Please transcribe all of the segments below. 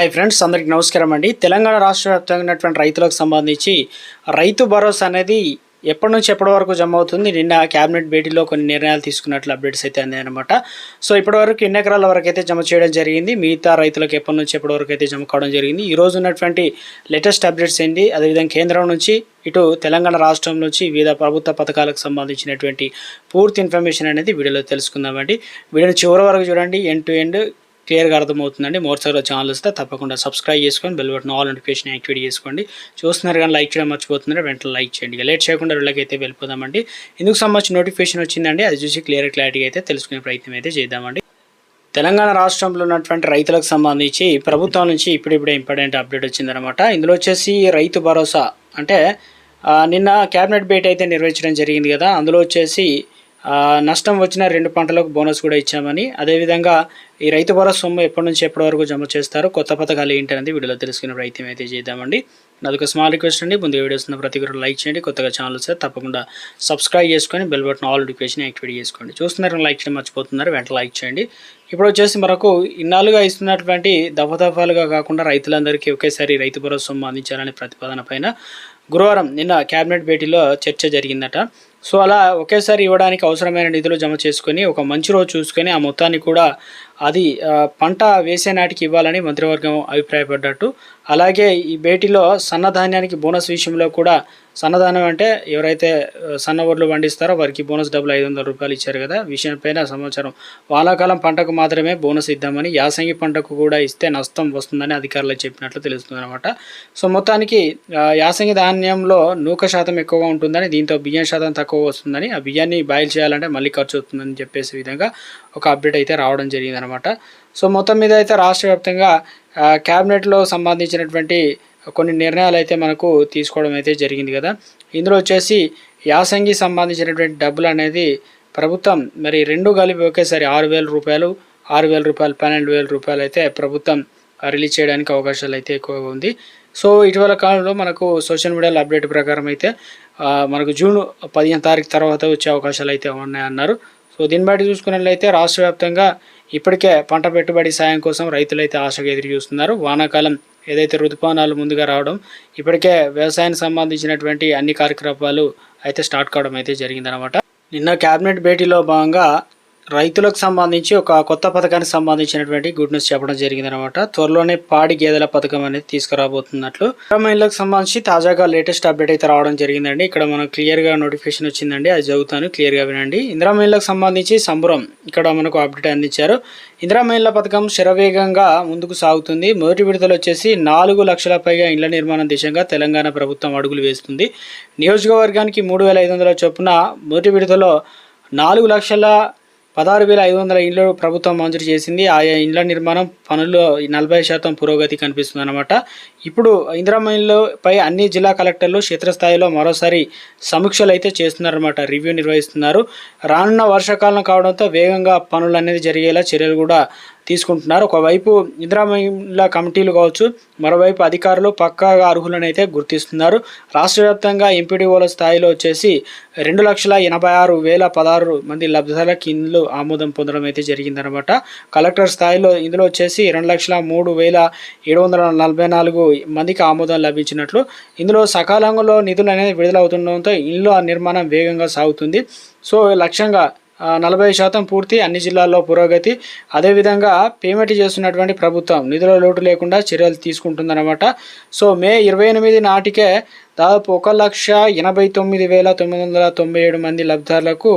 Hi friends అందరికీ నమస్కారం అండి. తెలంగాణ రాష్ట్ర వ్యాప్తంగా ఉన్నటువంటి రైతులకు సంబంధించి రైతు భరోసా అనేది ఎప్పటి నుంచి ఎప్పటి వరకు జమ అవుతుంది? నిన్న క్యాబినెట్ భేటీలో కొన్ని నిర్ణయాలు తీసుకున్నట్లు అప్డేట్స్ అయితే అందాయన్నమాట. సో ఇప్పటి వరకు ఎన్ని ఎకరాల వరకు అయితే జమ చేయడం జరిగింది? మిగతా రైతులకు ఎప్పటి నుంచి ఎప్పటి వరకు అయితే జమ కావడం జరిగింది? ఈ రోజు ఉన్నటువంటి లేటెస్ట్ అప్డేట్స్ ఏంటి? అదేవిధంగా కేంద్రం నుంచి ఇటు తెలంగాణ రాష్ట్రం నుంచి వివిధ ప్రభుత్వ పథకాలకు సంబంధించినటువంటి పూర్తి ఇన్ఫర్మేషన్ అనేది వీడియోలో తెలుసుకుందామండి. వీడియోని చివరి వరకు చూడండి. ఎండ్ టు ఎండ్ క్లియర్గా అర్థమవుతుందండి. మోర్సార్లో ఛానల్ వస్తే తప్పకుండా సబ్స్క్రైబ్ చేసుకొని bell button all notification activate చేసుకోండి. చూస్తున్నారు కానీ లైక్ చేయడం మర్చిపోతున్నారు. వెంటనే లైక్ చేయండి. లేట్ చేయకుండా వీళ్ళకి అయితే వెళ్ళిపోదామండి. ఇందుకు సంబంధించి నోటిఫికేషన్ వచ్చిందండి? అది చూసి క్లియర్ క్లారిటీ అయితే తెలుసుకునే ప్రయత్నం అయితే చేద్దామండి. తెలంగాణ రాష్ట్రంలో ఉన్నటువంటి రైతులకు సంబంధించి ప్రభుత్వం నుంచి ఇప్పుడిప్పుడే ఇంపార్టెంట్ అప్డేట్ వచ్చిందనమాట ఇందులో వచ్చేసి రైతు భరోసా అంటే నిన్న క్యాబినెట్ భేటీ అయితే నిర్వహించడం జరిగింది కదా. అందులో వచ్చేసి నష్టం వచ్చిన రెండు పంటలకు బోనస్ కూడా ఇచ్చామని. అదేవిధంగా ఈ రైతు భరోసా సొమ్ము ఎప్పటి నుంచి ఎప్పటి వరకు జమ చేస్తారు కొత్త పథకాలు ఏంటి అనేది వీడియోలో తెలుసుకునే ప్రయత్నం అయితే చేద్దామండి. నాదొక స్మాల్ రిక్వెస్ట్ అండి. ముందు వీడియోస్ ఉన్న ప్రతి ఒక్కరు లైక్ చేయండి. కొత్తగా ఛానల్ వస్తే తప్పకుండా సబ్స్క్రైబ్ చేసుకొని bell button all notification activate చేసుకోండి. చూస్తున్నారు లైక్ చేయడం మర్చిపోతున్నారు వెంట లైక్ చేయండి. ఇప్పుడు వచ్చేసి మనకు ఇన్నాళ్ళుగా ఇస్తున్నటువంటి దఫదఫాలుగా కాకుండా రైతులందరికీ ఒకేసారి రైతు భరోసా సొమ్ము అందించాలనే ప్రతిపాదన పైన గురువారం నిన్న కేబినెట్ భేటీలో చర్చ జరిగిందట. సో అలా ఒకేసారి ఇవ్వడానికి అవసరమైన నిధులు జమ చేసుకుని ఒక మంచి రోజు చూసుకొని ఆ మొత్తాన్ని కూడా అది పంట వేసే నాటికి ఇవ్వాలని మంత్రివర్గం అభిప్రాయపడ్డట్టు. అలాగే ఈ భేటీలో సన్నధాన్యానికి బోనస్ విషయంలో కూడా సన్నధానం అంటే ఎవరైతే సన్న ఒడ్లు పండిస్తారో వారికి బోనస్ డబ్బులు ఐదు వందల రూపాయలు ఇచ్చారు కదా. విషయంపైన సమాచారం వానాకాలం పంటకు మాత్రమే బోనస్ ఇద్దామని యాసంగి పంటకు కూడా ఇస్తే నష్టం వస్తుందని అధికారులు చెప్పినట్లు తెలుస్తుంది అనమాట సో మొత్తానికి యాసంగి ధాన్యంలో నూక శాతం ఎక్కువగా ఉంటుందని దీంతో బియ్యం శాతం తక్కువ వస్తుందని ఆ బియ్యాన్ని బాయిల్ చేయాలంటే మళ్ళీ ఖర్చు అవుతుందని చెప్పేసి విధంగా ఒక అప్డేట్ అయితే రావడం అనమాట సో మొత్తం మీద అయితే రాష్ట్ర వ్యాప్తంగా క్యాబినెట్లో సంబంధించినటువంటి కొన్ని నిర్ణయాలు అయితే మనకు తీసుకోవడం అయితే జరిగింది కదా. ఇందులో వచ్చేసి యాసంగి సంబంధించినటువంటి డబ్బులు అనేది ప్రభుత్వం మరి రెండు కలిపి ఒకేసారి ఆరు వేల రూపాయలు ఆరు వేల రూపాయలు పన్నెండు వేల రూపాయలు అయితే ప్రభుత్వం రిలీజ్ చేయడానికి అవకాశాలు అయితే ఎక్కువగా ఉంది. సో ఇటీవల కాలంలో మనకు సోషల్ మీడియాలో అప్డేట్ ప్రకారం అయితే మనకు జూన్ పదిహేను తారీఖు తర్వాత వచ్చే అవకాశాలు అయితే ఉన్నాయన్నారు. సో దీన్ని బట్టి చూసుకున్నట్లయితే రాష్ట్ర వ్యాప్తంగా ఇప్పటికే పంట పెట్టుబడి సాయం కోసం రైతులైతే ఆశగా ఎదురు చూస్తున్నారు. వానాకాలం ఏదైతే ఋతుపవనాలు ముందుగా రావడం ఇప్పటికే వ్యవసాయానికి సంబంధించినటువంటి అన్ని కార్యకలాపాలు అయితే స్టార్ట్ కావడం అయితే జరిగిందనమాట నిన్న కేబినెట్ భేటీలో భాగంగా రైతులకు సంబంధించి ఒక కొత్త పథకానికి సంబంధించినటువంటి గుడ్ న్యూస్ చెప్పడం జరిగిందనమాట త్వరలోనే పాడి గేదెల పథకం అనేది తీసుకురాబోతున్నట్లు. మహిళలకు సంబంధించి తాజాగా లేటెస్ట్ అప్డేట్ అయితే రావడం జరిగిందండి. ఇక్కడ మనకు క్లియర్గా నోటిఫికేషన్ వచ్చిందండి. అది చదువుతాను క్లియర్గా వినండి. ఇందిరా మహిళలకు సంబంధించి సంబరం ఇక్కడ మనకు అప్డేట్ అందించారు. ఇందిరా మహిళల పథకం శరవేగంగా ముందుకు సాగుతుంది. మొదటి విడుదల వచ్చేసి నాలుగు లక్షల పైగా ఇళ్ళ నిర్మాణం దిశగా తెలంగాణ ప్రభుత్వం అడుగులు వేస్తుంది. నియోజకవర్గానికి మూడు వేల ఐదు వందల చొప్పున మొదటి విడతలో నాలుగు లక్షల పదహారు వేల ఐదు వందల ఇండ్లు ప్రభుత్వం మంజూరు చేసింది. ఆయా ఇండ్ల నిర్మాణం పనుల్లో నలభై శాతం పురోగతి కనిపిస్తుంది అనమాట ఇప్పుడు ఇందిరామైన్లపై అన్ని జిల్లా కలెక్టర్లు క్షేత్రస్థాయిలో మరోసారి సమీక్షలు అయితే చేస్తున్నారన్నమాట. రివ్యూ నిర్వహిస్తున్నారు. రానున్న వర్షాకాలం కావడంతో వేగంగా పనులు అనేది జరిగేలా చర్యలు కూడా తీసుకుంటున్నారు. ఒకవైపు ఇందిరామహిళ కమిటీలు కావచ్చు మరోవైపు అధికారులు పక్కాగా అర్హులనైతే గుర్తిస్తున్నారు. రాష్ట్ర వ్యాప్తంగా ఎంపీడీఓల స్థాయిలో వచ్చేసి రెండు లక్షల ఎనభై ఆరు వేల పదహారు మంది లబ్ధిదారులకు ఇండ్లు ఆమోదం పొందడం అయితే జరిగిందనమాట కలెక్టర్ స్థాయిలో ఇందులో వచ్చేసి రెండు లక్షల మూడు వేల ఏడు వందల నలభై నాలుగు మందికి ఆమోదం లభించినట్లు ఇందులో సకాలంలో నిధులు అనేది విడుదలవుతుండడంతో ఇల్లు నిర్మాణం వేగంగా సాగుతుంది. సో లక్ష్యంగా నలభై శాతం పూర్తి అన్ని జిల్లాల్లో పురోగతి. అదేవిధంగా పేమెంట్ చేస్తున్నటువంటి ప్రభుత్వం నిధుల లోటు లేకుండా చర్యలు తీసుకుంటుందన్నమాట. సో మే ఇరవై ఎనిమిది నాటికే దాదాపు ఒక లక్ష ఎనభై తొమ్మిది వేల తొమ్మిది వందల తొంభై ఏడు మంది లబ్ధిదారులకు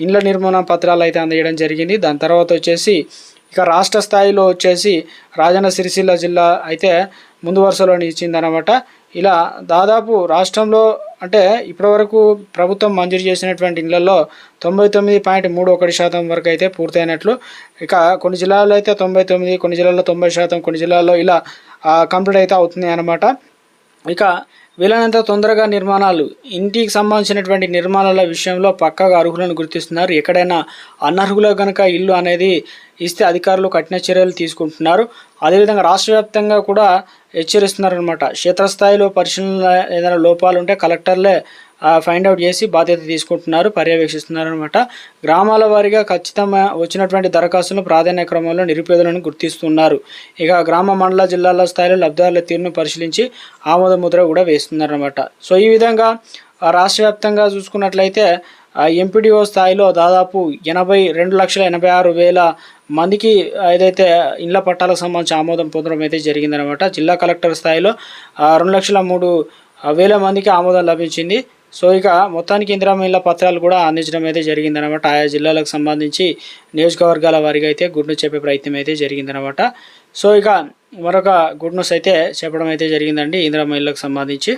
ఇండ్ల నిర్మాణ పత్రాలు అయితే అందజేయడం జరిగింది. దాని తర్వాత వచ్చేసి ఇక రాష్ట్ర స్థాయిలో వచ్చేసి రాజన్న సిరిసిల్ల జిల్లా అయితే ముందు వరుసలో నిలిచిందనమాట ఇలా దాదాపు రాష్ట్రంలో అంటే ఇప్పటివరకు ప్రభుత్వం మంజూరు చేసినటువంటి ఇళ్ళలో తొంభై తొమ్మిది పాయింట్ మూడు ఒకటి శాతం వరకు అయితే పూర్తయినట్లు. ఇక కొన్ని జిల్లాల్లో అయితే తొంభై తొమ్మిది కొన్ని జిల్లాల్లో తొంభై శాతం కొన్ని జిల్లాల్లో ఇలా కంప్లీట్ అయితే అవుతున్నాయి అన్నమాట ఇక వీలైనంత తొందరగా నిర్మాణాలు ఇంటికి సంబంధించినటువంటి నిర్మాణాల విషయంలో పక్కగా అర్హులను గుర్తిస్తున్నారు. ఎక్కడైనా అనర్హుల కనుక ఇల్లు అనేది ఇస్తే అధికారులు కఠిన చర్యలు తీసుకుంటున్నారు. అదేవిధంగా రాష్ట్ర వ్యాప్తంగా కూడా హెచ్చరిస్తున్నారనమాట క్షేత్రస్థాయిలో పరిశీలన ఏదైనా లోపాలు ఉంటే కలెక్టర్లే ఫైండ్ అవుట్ చేసి బాధ్యత తీసుకుంటున్నారు పర్యవేక్షిస్తున్నారు అనమాట గ్రామాల వారీగా ఖచ్చితంగా వచ్చినటువంటి దరఖాస్తులను ప్రాధాన్య క్రమంలో నిరుపేదలను గుర్తిస్తున్నారు. ఇక గ్రామ మండల జిల్లాల స్థాయిలో లబ్ధిదారుల తీరును పరిశీలించి ఆమోద ముద్ర కూడా వేస్తున్నారు అనమాట సో ఈ విధంగా రాష్ట్రవ్యాప్తంగా రాష్ట్ర వ్యాప్తంగా చూసుకున్నట్లయితే ఎంపీడీఓ స్థాయిలో దాదాపు ఎనభై రెండు లక్షల ఎనభై ఆరు వేల మందికి ఏదైతే ఇళ్ళ పట్టాలకు సంబంధించి ఆమోదం పొందడం అయితే జరిగిందనమాట జిల్లా కలెక్టర్ స్థాయిలో రెండు లక్షల మూడు వేల మందికి ఆమోదం లభించింది. సో ఇక మొత్తానికి ఇందిరామహిళ పత్రాలు కూడా అందించడం అయితే జరిగిందనమాట ఆయా జిల్లాలకు సంబంధించి నియోజకవర్గాల వారిగా అయితే గుడ్ను చెప్పే ప్రయత్నం అయితే జరిగిందనమాట సో ఇక మరొక గుడ్ న్యూస్ అయితే చెప్పడం అయితే జరిగిందండి ఇందిరామహిళకు సంబంధించి.